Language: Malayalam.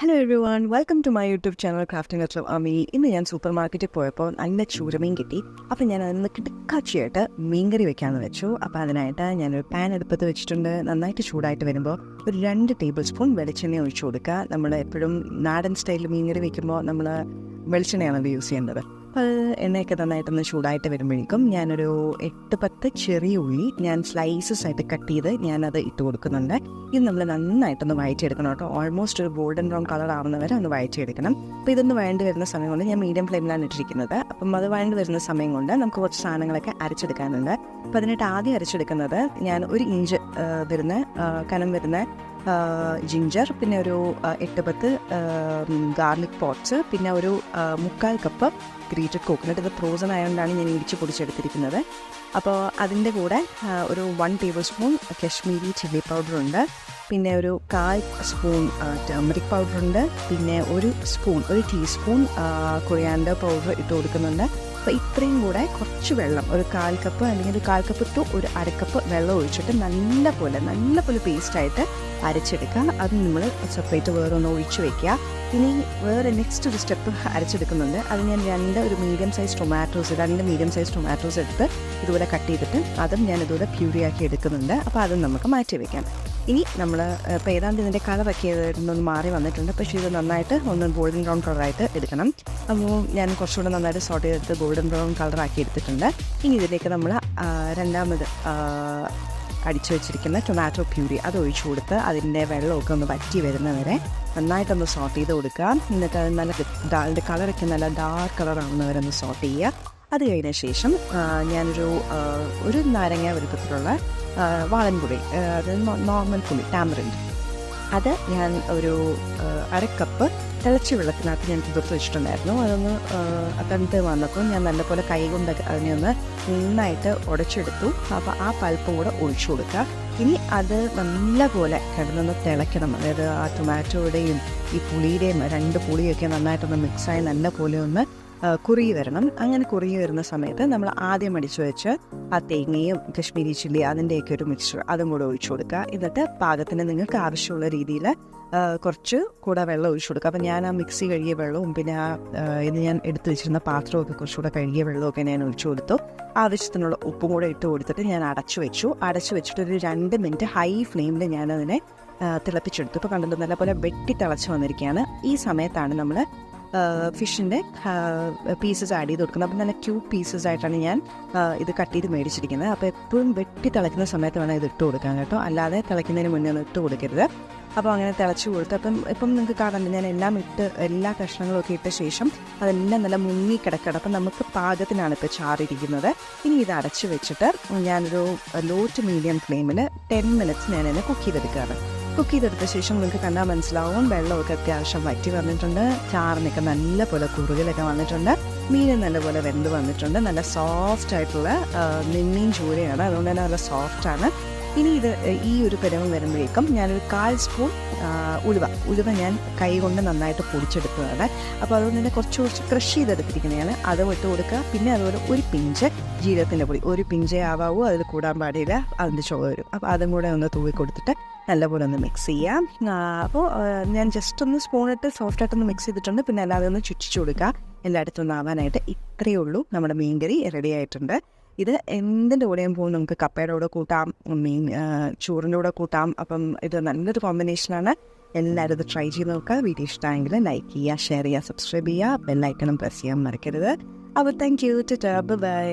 Hello everyone welcome to my YouTube channel crafting at Ami ഇന്ന് ഞാൻ സൂപ്പർ മാർക്കറ്റിൽ പോയപ്പോൾ നല്ല ചൂരമീൻ കിട്ടി. അപ്പോൾ ഞാൻ അതിന് കിടക്കാച്ചിയായിട്ട് മീൻകറി വെക്കാമെന്ന് വെച്ചു. അപ്പോൾ അതിനായിട്ട് ഞാനൊരു പാൻ അടുപ്പത്ത് വെച്ചിട്ടുണ്ട്. നന്നായിട്ട് ചൂടായിട്ട് വരുമ്പോൾ ഒരു രണ്ട് ടേബിൾ സ്പൂൺ വെളിച്ചെണ്ണ ഒഴിച്ചു കൊടുക്കുക. നമ്മൾ എപ്പോഴും നാടൻ സ്റ്റൈലിൽ മീൻകറി വെക്കുമ്പോൾ നമ്മൾ വെളിച്ചെണ്ണയാണല്ലോ യൂസ് ചെയ്യേണ്ടത്. അപ്പോൾ എണ്ണയൊക്കെ നന്നായിട്ടൊന്ന് ചൂടായിട്ട് വരുമ്പോഴേക്കും ഞാനൊരു എട്ട് പത്ത് ചെറിയ ഉള്ളി ഞാൻ സ്ലൈസസ് ആയിട്ട് കട്ട് ചെയ്ത് ഞാനത് ഇട്ട് കൊടുക്കുന്നുണ്ട്. ഇത് നമ്മൾ നന്നായിട്ടൊന്ന് വഴറ്റിയെടുക്കണം കേട്ടോ. ഓൾമോസ്റ്റ് ഒരു ഗോൾഡൻ ബ്രൗൺ കളർ ആവുന്നവരെ ഒന്ന് വഴറ്റിയെടുക്കണം. അപ്പോൾ ഇതൊന്ന് വേണ്ടി വരുന്ന സമയം കൊണ്ട് ഞാൻ മീഡിയം ഫ്ലെയിമിലാണ് ഇട്ടിരിക്കുന്നത്. അപ്പം അത് വേണ്ടി വരുന്ന സമയം കൊണ്ട് നമുക്ക് കുറച്ച് സാധനങ്ങളൊക്കെ അരച്ചെടുക്കാനുണ്ട്. അപ്പോൾ അതിനായിട്ട് ആദ്യം അരച്ചെടുക്കുന്നത് ഞാൻ ഒരു ഇഞ്ച് വരുന്ന കനം വരുന്ന ജിഞ്ചർ പിന്നെ ഒരു എട്ട് പത്ത് ഗാർലിക് പോട്ട്സ് പിന്നെ ഒരു മുക്കാൽ കപ്പ് ഗ്രേറ്റഡ് കോക്കനട്ട് ഇത് ഫ്രോസൺ ആയതുകൊണ്ടാണ് ഞാൻ ഇടിച്ച് പൊടിച്ചെടുത്തിരിക്കുന്നത്. അപ്പോൾ അതിന്റെ കൂടെ ഒരു one tablespoon Kashmiri chilli powder ഉണ്ട്. പിന്നെ ഒരു കാൽ സ്പൂൺ ടേമറിക് പൗഡർ ഉണ്ട്. പിന്നെ ഒരു സ്പൂൺ ഒരു ടീസ്പൂൺ കൊറിയാൻഡർ പൗഡർ ഇട്ട് കൊടുക്കുന്നുണ്ട്. അപ്പോൾ ഇത്രയും കൂടെ കുറച്ച് വെള്ളം ഒരു കാൽ കപ്പ് അല്ലെങ്കിൽ ഒരു കാൽ കപ്പ് ടു ഒരു അരക്കപ്പ് വെള്ളം ഒഴിച്ചിട്ട് നല്ല പോലെ നല്ല പോലെ പേസ്റ്റായിട്ട് അരച്ചെടുക്കുക. അത് നമ്മൾ സെപ്പറേറ്റ് വേറെ ഒന്ന് ഒഴിച്ച് വെക്കുക. ഇനി വേറെ നെക്സ്റ്റ് ഒരു സ്റ്റെപ്പ് അരച്ചെടുക്കുന്നുണ്ട്. അത് ഞാൻ രണ്ട് ഒരു മീഡിയം സൈസ് ടൊമാറ്റോസ് രണ്ട് മീഡിയം സൈസ് ടൊമാറ്റോസ് എടുത്ത് ഇതുപോലെ കട്ട് ചെയ്തിട്ട് അതും ഞാൻ ഇതുപോലെ പ്യൂരിയാക്കി എടുക്കുന്നുണ്ട്. അപ്പോൾ അതും നമുക്ക് മാറ്റി വെക്കാം. ഇനി നമ്മൾ ഇപ്പോൾ ഏതാണ്ട് ഇതിന്റെ കളറൊക്കെ ഒന്ന് മാറി വന്നിട്ടുണ്ട്. പക്ഷേ ഇത് നന്നായിട്ട് ഒന്ന് ഗോൾഡൻ ബ്രൗൺ കളറായിട്ട് എടുക്കണം. അപ്പോൾ ഞാൻ കുറച്ചുകൂടെ നന്നായിട്ട് സോട്ട് ചെയ്തെടുത്ത് ഗോൾഡൻ ബ്രൗൺ കളറാക്കി എടുത്തിട്ടുണ്ട്. ഇനി ഇതിലേക്ക് നമ്മൾ രണ്ടാമത് അടിച്ചു വെച്ചിരിക്കുന്ന ടൊമാറ്റോ പ്യൂരി അത് ഒഴിച്ചു കൊടുത്ത് അതിന്റെ വെള്ളമൊക്കെ ഒന്ന് വറ്റി വരുന്നവരെ നന്നായിട്ടൊന്ന് സോട്ട് ചെയ്ത് കൊടുക്കുക. എന്നിട്ട് അത് നല്ല അതിന്റെ കളറൊക്കെ നല്ല ഡാർക്ക് കളറാവുന്നവരൊന്ന് സോർട്ട് ചെയ്യുക. അത് കഴിഞ്ഞ ശേഷം ഞാനൊരു ഒരു നാരങ്ങ വലുപ്പത്തിലുള്ള വാളൻപുളി ആ, അത് നോർമൽ പുളി ടാമറിന്റ്. അത് ഞാൻ ഒരു അര അരക്കപ്പ് തിളച്ച വെള്ളത്തിനകത്ത് ഞാൻ കുതിർത്ത് വെച്ചിട്ടുണ്ടായിരുന്നു. അതൊന്ന് തണുത്ത് വന്നപ്പോൾ ഞാൻ നല്ലപോലെ കൈ കൊണ്ട് അതിനെ ഒന്ന് നന്നായിട്ട് ഉടച്ചെടുത്തു. അപ്പോൾ ആ പൽപ്പും കൂടെ ഒഴിച്ചു കൊടുക്കുക. ഇനി അത് നല്ലപോലെ കിടന്നൊന്ന് തിളയ്ക്കണം. അതായത് ആ ടൊമാറ്റോയുടെയും ഈ പുളിയുടെയും രണ്ട് പുളിയൊക്കെ നന്നായിട്ടൊന്ന് മിക്സായി നല്ല പോലെ ഒന്ന് കുറുകി വരണം. അങ്ങനെ കുറുകി വരുന്ന സമയത്ത് നമ്മൾ ആദ്യം അടിച്ചു വെച്ച് ആ തേങ്ങയും കശ്മീരി ചില്ലി അതിന്റെയൊക്കെ ഒരു മിക്സ്ചർ അതും കൂടെ ഒഴിച്ചു കൊടുക്കുക. എന്നിട്ട് പാകത്തിന് നിങ്ങൾക്ക് ആവശ്യമുള്ള രീതിയിൽ കുറച്ച് കൂടെ വെള്ളം ഒഴിച്ചു കൊടുക്കുക. അപ്പം ഞാൻ ആ മിക്സി കഴുകിയ വെള്ളവും പിന്നെ ആ ഇത് ഞാൻ എടുത്തു വെച്ചിരുന്ന പാത്രമൊക്കെ കുറച്ചുകൂടെ കഴുകിയ വെള്ളമൊക്കെ ഞാൻ ഒഴിച്ചു കൊടുത്തു. ആവശ്യത്തിനുള്ള ഉപ്പും കൂടെ ഇട്ട് കൊടുത്തിട്ട് ഞാൻ അടച്ചു വെച്ചു. അടച്ചു വെച്ചിട്ട് ഒരു രണ്ട് മിനിറ്റ് ഹൈ ഫ്ലെയിമിൽ ഞാനതിനെ തിളപ്പിച്ചെടുത്തു. ഇപ്പോൾ കണ്ടത് നല്ലപോലെ വെട്ടി തിളച്ച് വന്നിരിക്കുകയാണ്. ഈ സമയത്താണ് നമ്മൾ ഫിഷിന്റെ പീസസ് ആഡ് ചെയ്ത് കൊടുക്കുന്നത്. അപ്പം നല്ല ക്യൂബ് പീസസ് ആയിട്ടാണ് ഞാൻ ഇത് കട്ട് ചെയ്ത് മേടിച്ചിരിക്കുന്നത്. അപ്പോൾ എപ്പോഴും വെട്ടി തിളയ്ക്കുന്ന സമയത്ത് വേണം ഇത് ഇട്ട് കൊടുക്കാൻ കേട്ടോ. അല്ലാതെ തിളയ്ക്കുന്നതിന് മുന്നേ ഒന്ന് ഇട്ട് കൊടുക്കരുത്. അപ്പോൾ അങ്ങനെ തിളച്ച് കൊടുത്ത് അപ്പം ഇപ്പം നിങ്ങൾക്ക് കാണാനുണ്ട് ഞാൻ എല്ലാം ഇട്ട് എല്ലാ കഷ്ണങ്ങളും ഒക്കെ ഇട്ട ശേഷം അതെല്ലാം നല്ല മുങ്ങി കിടക്കണം അപ്പം നമുക്ക് പാകത്തിനാണ് ഇപ്പോൾ ചാറിയിരിക്കുന്നത് ഇനി ഇത് അടച്ച് വെച്ചിട്ട് ഞാനൊരു ലോ ടു മീഡിയം ഫ്ലെയിമിൽ ടെൻ മിനിറ്റ്സ് ഞാൻ എന്നെ കുക്ക് ചെയ്തെടുക്കുകയാണ്. കുക്ക് ചെയ്തെടുത്ത ശേഷം നിങ്ങൾക്ക് കണ്ടാൽ മനസ്സിലാവും വെള്ളമൊക്കെ അത്യാവശ്യം വറ്റി വന്നിട്ടുണ്ട്. ചാറിനൊക്കെ നല്ല പോലെ കുറുകലൊക്കെ വന്നിട്ടുണ്ട്. മീൻ നല്ലപോലെ വെന്ത് വന്നിട്ടുണ്ട്. നല്ല സോഫ്റ്റ് ആയിട്ടുള്ള നെമ്മീൻ ചൂരയാണ്. അതുകൊണ്ട് തന്നെ നല്ല ആണ്. ഇനി ഇത് ഈ ഒരു പരുവം വരുമ്പോഴേക്കും ഞാനൊരു കാൽ സ്പൂൺ ഉലുവ. ഉലുവ ഞാൻ കൈ കൊണ്ട് നന്നായിട്ട് പൊടിച്ചെടുത്തതാണ്. അപ്പോൾ അതുകൊണ്ട് തന്നെ കുറച്ച് കുറച്ച് ക്രഷ് ചെയ്തെടുത്തിരിക്കുന്നതാണ്. അത് വിട്ട് കൊടുക്കുക. പിന്നെ അതുപോലെ ഒരു പിഞ്ച് ജീരകത്തിന്റെ പൊടി. ഒരു പിഞ്ചേ ആവാവൂ. അതിൽ കൂടാൻ പാടില്ല. അതിന്റെ ചുവ വരും. അപ്പോൾ അതും കൂടെ ഒന്ന് തൂവി കൊടുത്തിട്ട് നല്ലപോലെ ഒന്ന് മിക്സ് ചെയ്യാം. അപ്പോൾ ഞാൻ ജസ്റ്റ് ഒന്ന് സ്പൂണിട്ട് സോഫ്റ്റായിട്ടൊന്ന് മിക്സ് ചെയ്തിട്ടുണ്ട്. പിന്നെ അല്ലാതെ ഒന്ന് ചുറ്റിച്ചു കൊടുക്കുക എല്ലായിടത്തും ഒന്ന് ആവാനായിട്ട് ഇത്രയേ ഉള്ളൂ. നമ്മുടെ മീൻകറി റെഡി ആയിട്ടുണ്ട്. ഇത് എന്തിന്റെ കൂടെയും പോകും? നമുക്ക് കപ്പയുടെ കൂടെ കൂട്ടാം. മീൻ ചോറിന്റെ കൂടെ കൂട്ടാം. അപ്പം ഇത് നല്ലൊരു കോമ്പിനേഷനാണ് എല്ലാവരും ഇത് ട്രൈ ചെയ്ത് നോക്കുക. വീഡിയോ ഇഷ്ടമായെങ്കിൽ ലൈക്ക് ചെയ്യുക ഷെയർ ചെയ്യുക സബ്സ്ക്രൈബ് ചെയ്യുക. ബെല്ലൈക്കണം പ്രസ് ചെയ്യാൻ മറക്കരുത്. അപ്പോൾ താങ്ക് യു ടു ബൈ